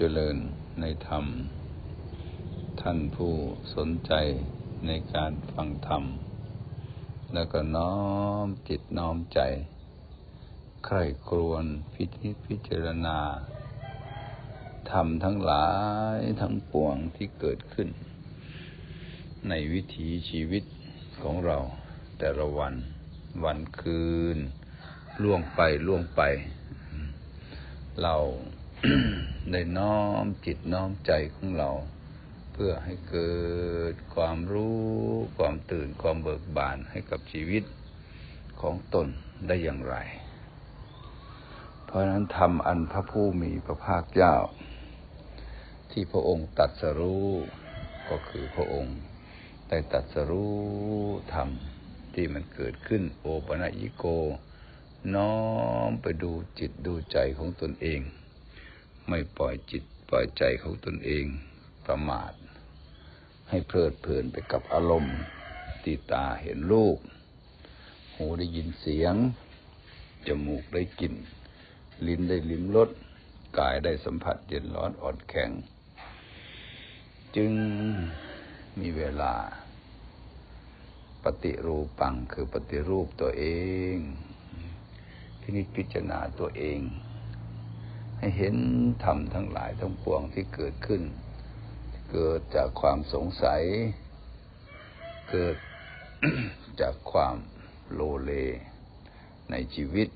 เจริญในธรรม ท่านผู้สนใจในการฟังธรรม แล้วก็น้อมจิตน้อมใจ ใคร่ครวญพิจิพิจารณาธรรมทั้งหลายทั้งปวงที่เกิดขึ้น ในวิถีชีวิตของเราแต่ละวัน วันคืน ล่วงไปล่วงไป เรา ได้น้อมจิตน้อมใจของเรา เพื่อให้เกิดความรู้ ความตื่นความเบิกบานให้กับชีวิตของตนได้อย่างไร เพราะนั้นทำอันพระผู้มีพระภาคเจ้า ที่พระองค์ตัดสรู้ก็คือพระองค์ได้ตัดสรู้ธรรมที่มันเกิดขึ้นโอปะยิโก น้อมไปดูจิตดูใจของตนเอง ไม่ปล่อยจิตปล่อยใจของตนเองประมาท ให้เพลิดเพลินไปกับอารมณ์ตีตาเห็นรูปหูได้ยินเสียง จมูกได้กลิ่น ลิ้นได้ลิ้มรสกายได้สัมผัสเย็นร้อนอ่อนแข็ง จึงมีเวลา ปฏิรูปังคือปฏิรูปตัวเองพินิจพิจารณาตัวเอง ให้เห็นธรรมทั้งหลายทั้งปวงที่เกิดขึ้น เกิดจากความสงสัย เกิดจากความโลเลในชีวิต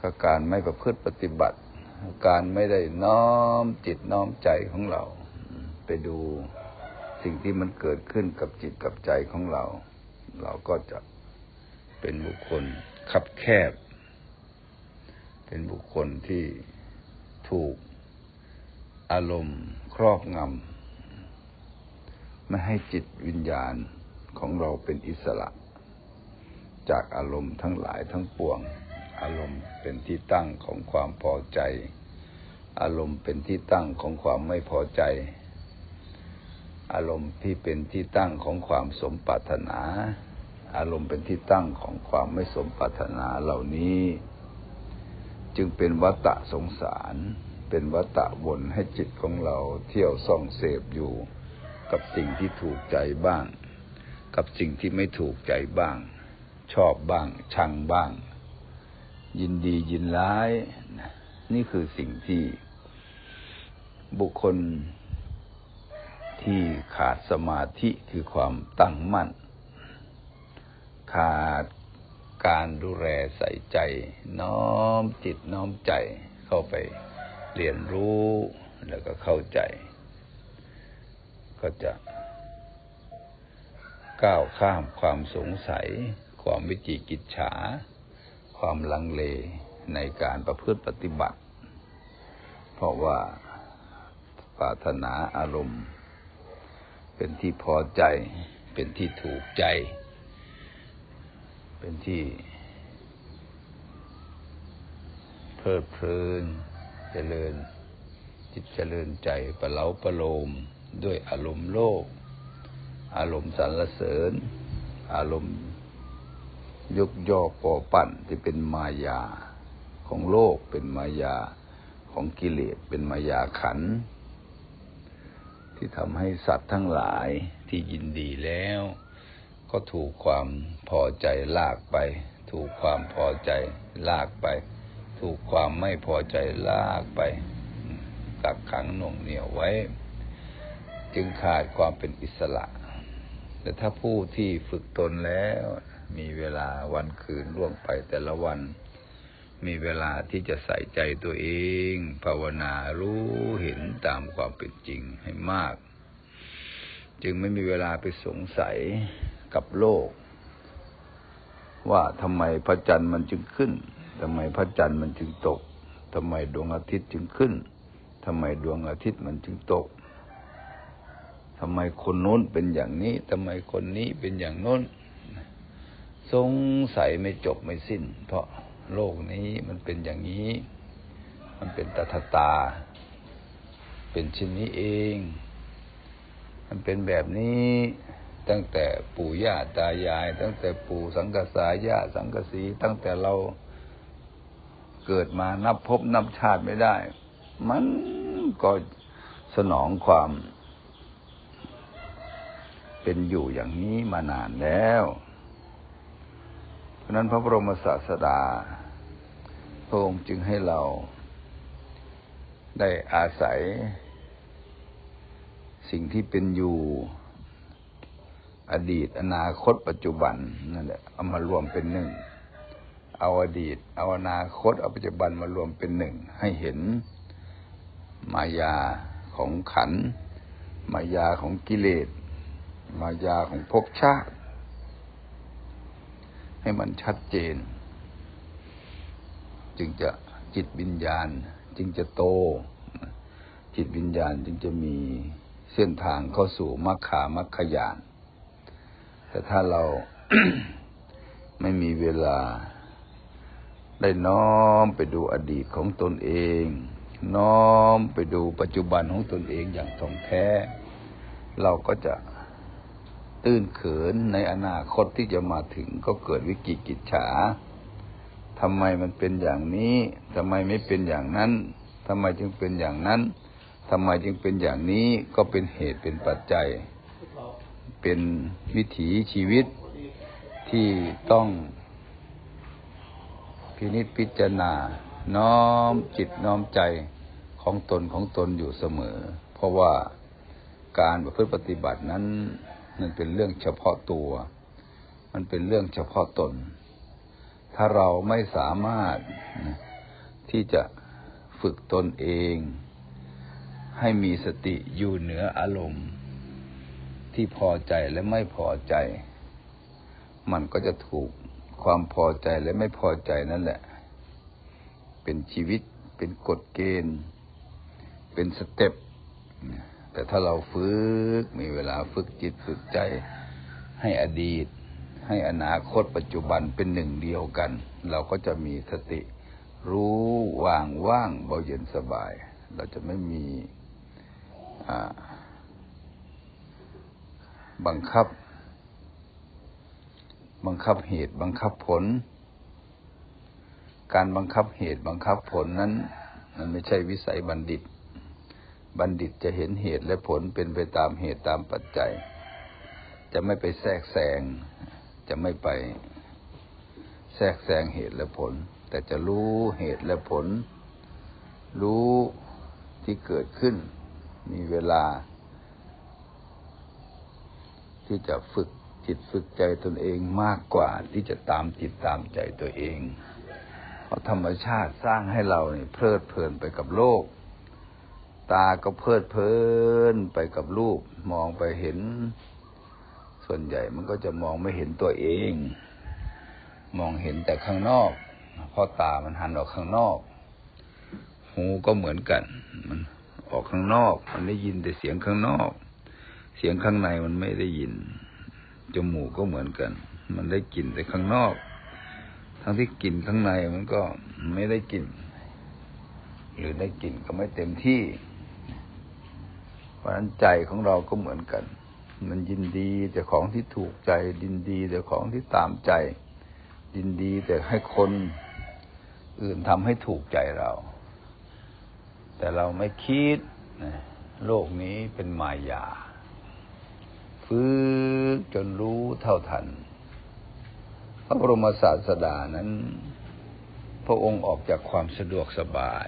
ก็การไม่ประพฤติปฏิบัติ การไม่ได้น้อมจิตน้อมใจของเรา ไปดูสิ่งที่มันเกิดขึ้นกับจิตกับใจของเรา เราก็จะเป็นบุคคล คับแคบ เป็นบุคคลที่ถูกอารมณ์ครอบงำไม่ให้จิตวิญญาณของเราเป็นอิสระ จากอารมณ์ทั้งหลายทั้งปวง อารมณ์เป็นที่ตั้งของความพอใจ อารมณ์เป็นที่ตั้งของความไม่พอใจ อารมณ์ที่เป็นที่ตั้งของความสมปรารถนา อารมณ์เป็นที่ตั้งของความไม่สมปรารถนาเหล่านี้ จึงเป็นวัตะสงสาร เป็นวัตะวนให้จิตของเราเที่ยวส่องเสพอยู่ กับสิ่งที่ถูกใจบ้าง กับสิ่งที่ไม่ถูกใจบ้าง ชอบบ้าง ชังบ้าง ยินดียินร้าย นี่คือสิ่งที่ บุคคลที่ขาดสมาธิคือความตั้งมั่น ขาดการดูแลใส่ใจ น้อมจิตน้อมใจเข้าไปเรียนรู้แล้วก็เข้าใจ ก็จะก้าวข้ามความสงสัย ความวิจิกิจฉา ความลังเลในการประพฤติปฏิบัติ เพราะว่าปรารถนาอารมณ์ เป็นที่พอใจเป็นที่ถูกใจ เป็นที่เพลิดเพลิน เจริญ จิตเจริญใจประเลาประโลมด้วยอารมณ์โลก อารมณ์สรรเสริญ อารมณ์ยกย่อปอปั่นที่เป็นมายาของโลกเป็นมายาของกิเลสเป็นมายาขัน ที่ทำให้สัตว์ทั้งหลายที่ยินดีแล้ว ก็ถูกความพอใจลากไป ถูกความพอใจลากไป ถูกความไม่พอใจลากไป กักขังหน่วงเหนี่ยวไว้ จึงขาดความเป็นอิสระ แต่ถ้าผู้ที่ฝึกตนแล้ว มีเวลาวันคืนล่วงไปแต่ละวัน มีเวลาที่จะใส่ใจตัวเอง ภาวนารู้เห็นตามความเป็นจริงให้มาก จึงไม่มีเวลาไปสงสัย กับโลก ว่าทำไมพระจันทร์มันจึงขึ้นทำไมพระจันทร์มันจึงตกทำไมดวงอาทิตย์จึงขึ้นทำไมดวงอาทิตย์มันจึงตกทำไมคนโน้นเป็นอย่างนี้ทำไมคนนี้เป็นอย่างโน้น สงสัยไม่จบไม่สิ้น เพราะโลกนี้มันเป็นอย่างนี้ มันเป็นตถตา เป็นชิ้นนี้เอง มันเป็นแบบนี้ ตั้งแต่ปู่ย่าตายาย ตั้งแต่ปู่สังกสายาสังกสี ตั้งแต่เราเกิดมานับพบนับชาติไม่ได้ มันก็สนองความ เป็นอยู่อย่างนี้มานานแล้ว เพราะนั้นพระบรมศาสดาพระองค์จึงให้เราได้อาศัย สิ่งที่เป็นอยู่ อดีต อนาคตปัจจุบันนั่นแหละเอามารวมเป็นหนึ่ง เอาอดีต เอาอนาคตเอาปัจจุบันมารวมเป็นหนึ่ง ให้เห็นมายาของขัน มายาของกิเลส มายาของภพชาติ ให้มันชัดเจน จึงจะจิตวิญญาณ จึงจะโต จิตวิญญาณจึงจะมีเส้นทางเข้าสู่มรรคามัคคยาน แต่ถ้าเราไม่มีเวลา ได้น้อมไปดูอดีตของตนเอง น้อมไปดูปัจจุบันของตนเองอย่างท่องแท้ เราก็จะตื้นเขินในอนาคตที่จะมาถึงก็เกิดวิกิกิจฉาทำไมมันเป็นอย่างนี้ทำไมไม่เป็นอย่างนั้นทำไมจึงเป็นอย่างนั้นทำไมจึงเป็นอย่างนี้ก็เป็นเหตุเป็นปัจจัย เป็นวิถีชีวิตที่ต้องพินิจพิจารณา น้อมจิตน้อมใจของตนของตนอยู่เสมอ เพราะว่าการประพฤติปฏิบัตินั้น มันเป็นเรื่องเฉพาะตัว มันเป็นเรื่องเฉพาะตน ถ้าเราไม่สามารถที่จะฝึกตนเอง ให้มีสติอยู่เหนืออารมณ์ ที่พอใจและไม่พอใจ มันก็จะถูกความพอใจและไม่พอใจนั่นแหละ เป็นชีวิตเป็นกฎเกณฑ์ เป็นสเต็ปแต่ถ้าเราฝึกมีเวลาฝึกจิตฝึกใจให้อดีต ให้อนาคตปัจจุบันเป็นหนึ่งเดียวกัน เราก็จะมีสติ รู้ว่างว่างเบาเย็นสบาย เราจะไม่มีอ่า บังคับ บังคับเหตุบังคับผล การบังคับเหตุบังคับผลนั้น มันไม่ใช่วิสัยบัณฑิต บัณฑิตจะเห็นเหตุและผลเป็นไปตามเหตุตามปัจจัย จะไม่ไปแทรกแซง จะไม่ไปแทรกแซงเหตุและผล แต่จะรู้เหตุและผล รู้ที่เกิดขึ้น มีเวลา ที่จะฝึกจิตฝึกใจตนเองมากกว่าที่จะตามจิตตามใจตัวเอง เพราะธรรมชาติสร้างให้เราเนี่ยเพลิดเพลินไปกับโลก ตาก็เพลิดเพลินไปกับรูป มองไปเห็น ส่วนใหญ่มันก็จะมองไม่เห็นตัวเอง มองเห็นแต่ข้างนอกเพราะตามันหันออกข้างนอก หูก็เหมือนกัน มันออกข้างนอก มันได้ยินแต่เสียงข้างนอก เสียงข้างในมันไม่ได้ยิน จมูกก็เหมือนกัน มันได้กลิ่นแต่ข้างนอก ทั้งที่กลิ่นข้างในมันก็ไม่ได้กลิ่น หรือได้กลิ่นก็ไม่เต็มที่ เพราะนั้นใจของเราก็เหมือนกัน มันยินดีแต่ของที่ถูกใจ ยินดีแต่ของที่ตามใจ ยินดีแต่ให้คนอื่นทำให้ถูกใจเรา แต่เราไม่คิด โลกนี้เป็นมายา ฝึกจนรู้เท่าทัน พระบรมศาสดานั้น พระองค์ออกจากความสะดวกสบาย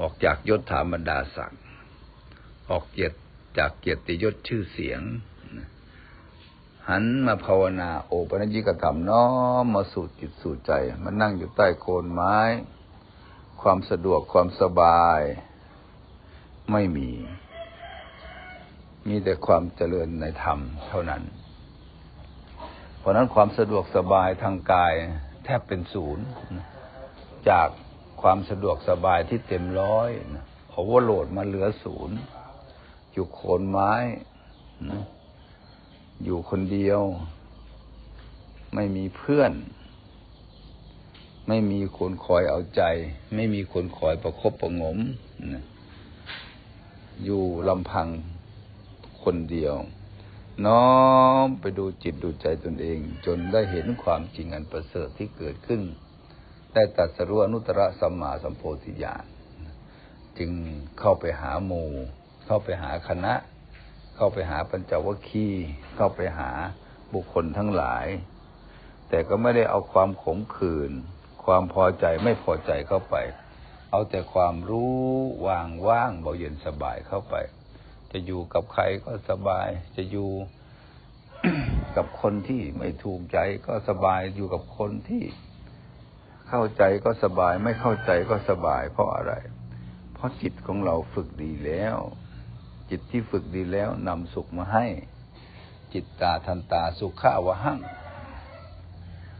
ออกจากยศถาบรรดาศักดิ์ออกเกียรติจากเกียรติยศชื่อเสียง หันมาภาวนาโอปัญญิกธรรมน้อมมาสู่จิตสู่ใจมานั่งอยู่ใต้โคนไม้ ความสะดวกความสบาย ไม่มี มีแต่ความเจริญในธรรมเท่านั้น เพราะนั้นความสะดวกสบายทางกายแทบเป็นศูนย์ จากความสะดวกสบายที่เต็มร้อยโอเวอร์โหลดมาเหลือศูนย์ อยู่โคนไม้ อยู่คนเดียว ไม่มีเพื่อน ไม่มีคนคอยเอาใจ ไม่มีคนคอยประคบประงม อยู่ลำพัง คนเดียว น้อมไปดูจิตดูใจตนเอง จนได้เห็นความจริงอันประเสริฐที่เกิดขึ้น ได้ตรัสรู้อนุตตรสัมมาสัมโพธิญาณจึงเข้าไปหาหมู่ เข้าไปหาคณะ เข้าไปหาปัญจวัคคีย์เข้าไปหาบุคคลทั้งหลาย แต่ก็ไม่ได้เอาความขมขื่นความพอใจไม่พอใจเข้าไป เอาแต่ความรู้วางว่างเบาเย็นสบายเข้าไป จะอยู่กับใครก็สบาย จะอยู่กับคนที่ไม่ถูกใจก็สบายอยู่กับคนที่เข้าใจก็สบายไม่เข้าใจก็สบาย เพราะอะไร เพราะจิตของเราฝึกดีแล้ว จิตที่ฝึกดีแล้วนำสุขมาให้ จิตตาทันตาสุขาวหั่ง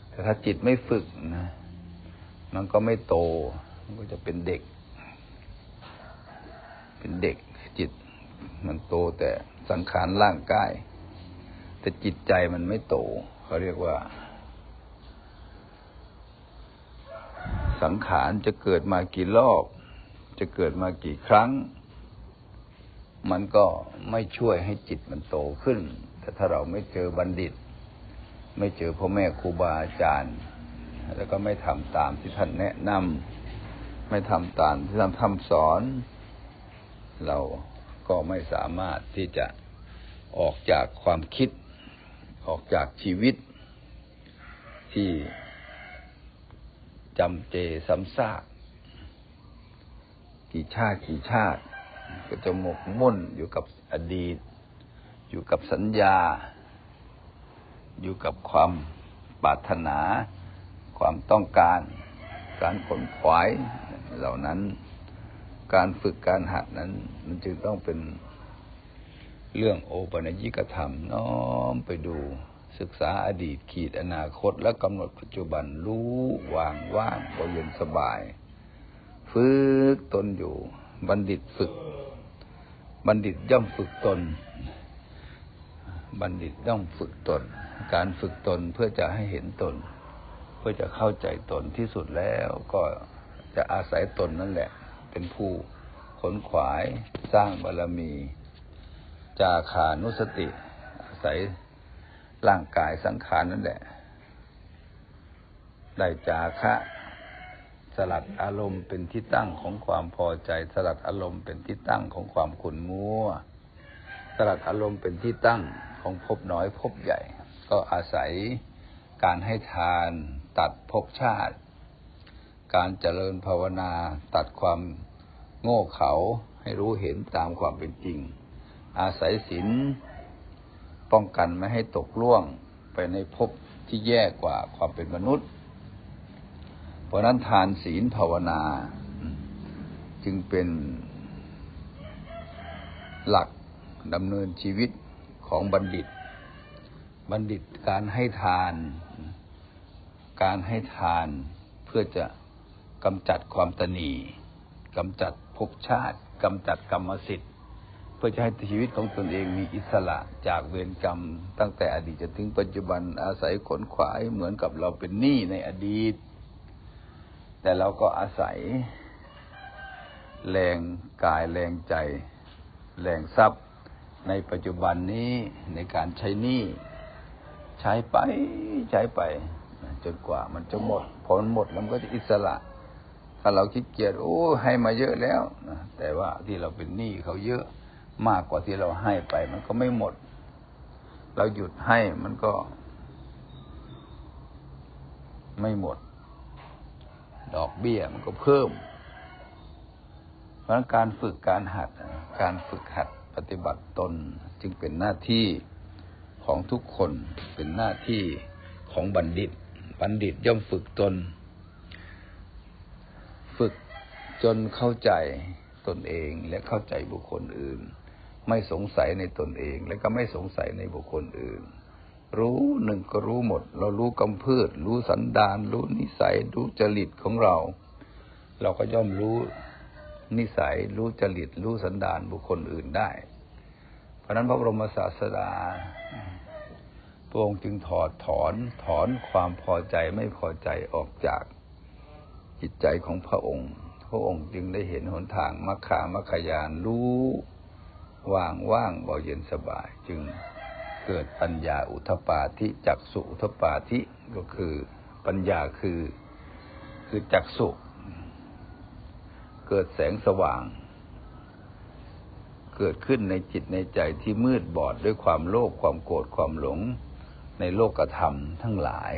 แต่ถ้าจิตไม่ฝึกนะมันก็ไม่โต มันก็จะเป็นเด็ก เป็นเด็ก มันโตแต่สังขารร่างกาย แต่จิตใจมันไม่โต เขาเรียกว่า สังขารจะเกิดมากี่รอบ จะเกิดมากี่ครั้ง มันก็ไม่ช่วยให้จิตมันโตขึ้น แต่ถ้าเราไม่เจอบัณฑิต ไม่เจอพ่อแม่ครูบาอาจารย์ แล้วก็ไม่ทำตามที่ท่านแนะนำไม่ทำตามที่ท่านทำสอน เรา ก็ไม่สามารถที่จะออกจากความคิด ออกจากชีวิต ที่จำเจซ้ำซากกี่ชาติกี่ชาติ ก็จะหมกมุ่นอยู่กับอดีต อยู่กับสัญญา อยู่กับความปรารถนา ความต้องการ การขนขวายเหล่านั้น การฝึกการหัดนั้น มันจึงต้องเป็นเรื่องโอปัญญิกธรรม น้อมไปดูศึกษาอดีตขีดอนาคต และกำหนดปัจจุบันรู้วางว่างเย็นสบาย ฝึกตนอยู่ บัณฑิตฝึก บัณฑิตย่อมฝึกตน บัณฑิตย่อมฝึกตน การฝึกตนเพื่อจะให้เห็นตน เพื่อจะเข้าใจตนที่สุดแล้วก็จะอาศัยตนนั่นแหละ เป็นผู้ขนขวายสร้างบารมี จาขานุสติอาศัยร่างกายสังขารนั่นแหละ ได้จาคะ สลัดอารมณ์เป็นที่ตั้งของความพอใจ สลัดอารมณ์เป็นที่ตั้งของความขุนมัวสลัดอารมณ์เป็นที่ตั้งของภพน้อยภพใหญ่ ก็อาศัยการให้ทานตัดภพชาติ การเจริญภาวนาตัดความโง่เขลาให้รู้เห็นตามความเป็นจริง อาศัยศีลป้องกันไม่ให้ตกล่วงไปในภพที่แย่กว่าความเป็นมนุษย์ เพราะนั้นทานศีลภาวนา จึงเป็นหลักดำเนินชีวิตของบัณฑิต บัณฑิตการให้ทาน การให้ทานเพื่อจะ กำจัดความตนีกำจัดภพชาติกำจัดกรรมสิทธิ์ เพื่อจะให้ชีวิตของตนเองมีอิสระจากเวรกรรม ตั้งแต่อดีตจนถึงปัจจุบันอาศัยขนขวายเหมือนกับเราเป็นหนี้ในอดีต แต่เราก็อาศัย แรงกายแรงใจ แรงทรัพย์ ในปัจจุบันนี้ในการใช้หนี้ใช้ไปใช้ไปจนกว่ามันจะหมด พอมันหมดมันก็จะอิสระ ถ้าเราคิดเกียจโอ้ให้มาเยอะแล้วนะแต่ว่าที่เราเป็นหนี้เขาเยอะมากกว่าที่เราให้ไป มันก็ไม่หมด เราหยุดให้มันก็ ไม่หมด ดอกเบี้ยมันก็เพิ่ม เพราะการฝึกการหัด การฝึกหัดปฏิบัติตนจึงเป็นหน้าที่ของทุกคนเป็นหน้าที่ของบัณฑิต บัณฑิตย่อมฝึกตน ฝึกจนเข้าใจตนเองและเข้าใจบุคคลอื่น ไม่สงสัยในตนเองและก็ไม่สงสัยในบุคคลอื่น รู้หนึ่งก็รู้หมด เรารู้กำพืช รู้สันดาน รู้นิสัย รู้จริตของเรา เราก็ย่อมรู้นิสัย รู้จริต รู้สันดานบุคคลอื่นได้ เพราะนั้นพระบรมศาสดาพระองค์จึงถอดถอนถอนความพอใจไม่พอใจออกจาก จิตใจของพระองค์ พระองค์จึงได้เห็นหนทางมัคคามัคคยานรู้ว่างว่างเบาเย็นสบาย จึงเกิดปัญญาอุทปาธิจักสุอุทปาธิก็คือปัญญาคือคือจักสุเกิดแสงสว่าง เกิดขึ้นในจิตในใจที่มืดบอดด้วยความโลภความโกรธความหลงในโลกธรรมทั้งหลาย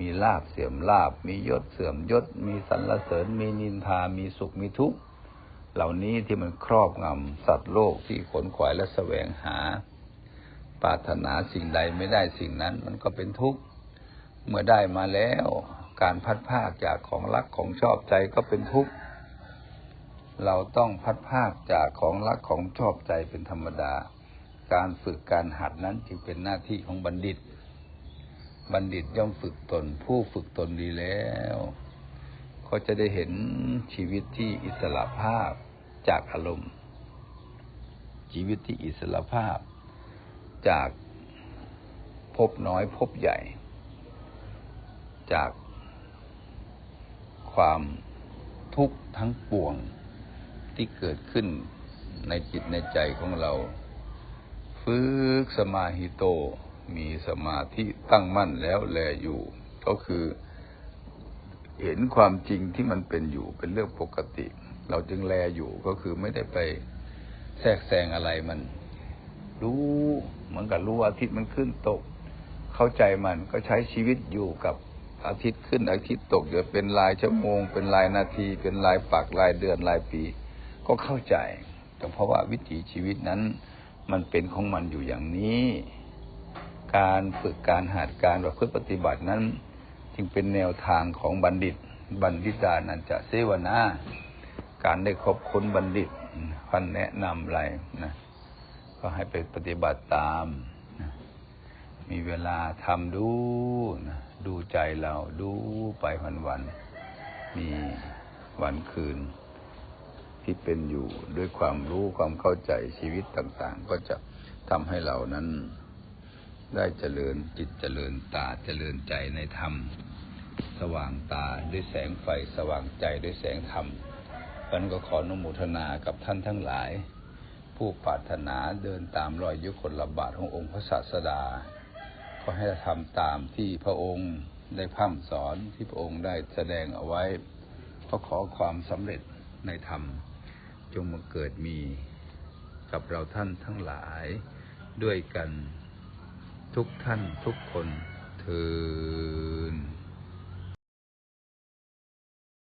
มีลาบเสื่อมลาบ มียศเสื่อมยศ มีสรรเสริญ มีนินทา มีสุข มีทุกข์ เหล่านี้ที่มันครอบงำสัตว์โลกที่ขนขวายและแสวงหา ปรารถนาสิ่งใดไม่ได้สิ่งนั้น มันก็เป็นทุกข์ เมื่อได้มาแล้ว การพัดภาคจากของรักของชอบใจก็เป็นทุกข์ เราต้องพัดภาคจากของรักของชอบใจเป็นธรรมดา การฝึกการหัดนั้นจึงเป็นหน้าที่ของบัณฑิต บัณฑิตย่อมฝึกตน ผู้ฝึกตนดีแล้ว เขาจะได้เห็นชีวิตที่อิสระภาพจากอารมณ์ ชีวิตที่อิสระภาพ จากพบน้อยพบใหญ่ จากความทุกข์ทั้งปวงที่เกิดขึ้นในจิตในใจของเรา ฝึกสมาหิโต มีสมาธิตั้งมั่นแล้วแลอยู่ ก็คือเห็นความจริงที่มันเป็นอยู่เป็นเรื่องปกติ เราจึงแลอยู่ก็คือไม่ได้ไปแทรกแซงอะไรมัน รู้เหมือนกับรู้อาทิตย์มันขึ้นตก เข้าใจมันก็ใช้ชีวิตอยู่กับอาทิตย์ขึ้นอาทิตย์ตกเดี๋ยวเป็นรายชั่วโมง เป็นรายนาที เป็นรายปักรายเดือนรายปี ก็เข้าใจแต่เพราะว่าวิถีชีวิตนั้น มันเป็นของมันอยู่อย่างนี้ การฝึกการหัดการประพฤติปฏิบัตินั้น จึงเป็นแนวทางของบัณฑิต บัณฑิตานันจะเสวนาการได้คบค้นบัณฑิตพันแนะนำอะไรนะก็ให้ไปปฏิบัติตามนะมีเวลาทำดูนะดูใจเราดูไปวันวันมีวันคืน ที่เป็นอยู่ด้วยความรู้ความเข้าใจชีวิตต่าง ๆ ก็จะทำให้เรานั้น ได้เจริญจิตเจริญตาเจริญใจในธรรม สว่างตาด้วยแสงไฟสว่างใจด้วยแสงธรรมเพราะนั้นก็ขออนุโมทนากับท่านทั้งหลาย ผู้ปรารถนาเดินตามรอยยุคลบาทขององค์พระศาสดา ก็ให้ทำตามที่พระองค์ได้พร่ำสอนที่พระองค์ได้แสดงเอาไว้ ก็ขอความสำเร็จในธรรม จงมาเกิดมีกับเราท่านทั้งหลายด้วยกัน ทุกท่านทุกคนเทิน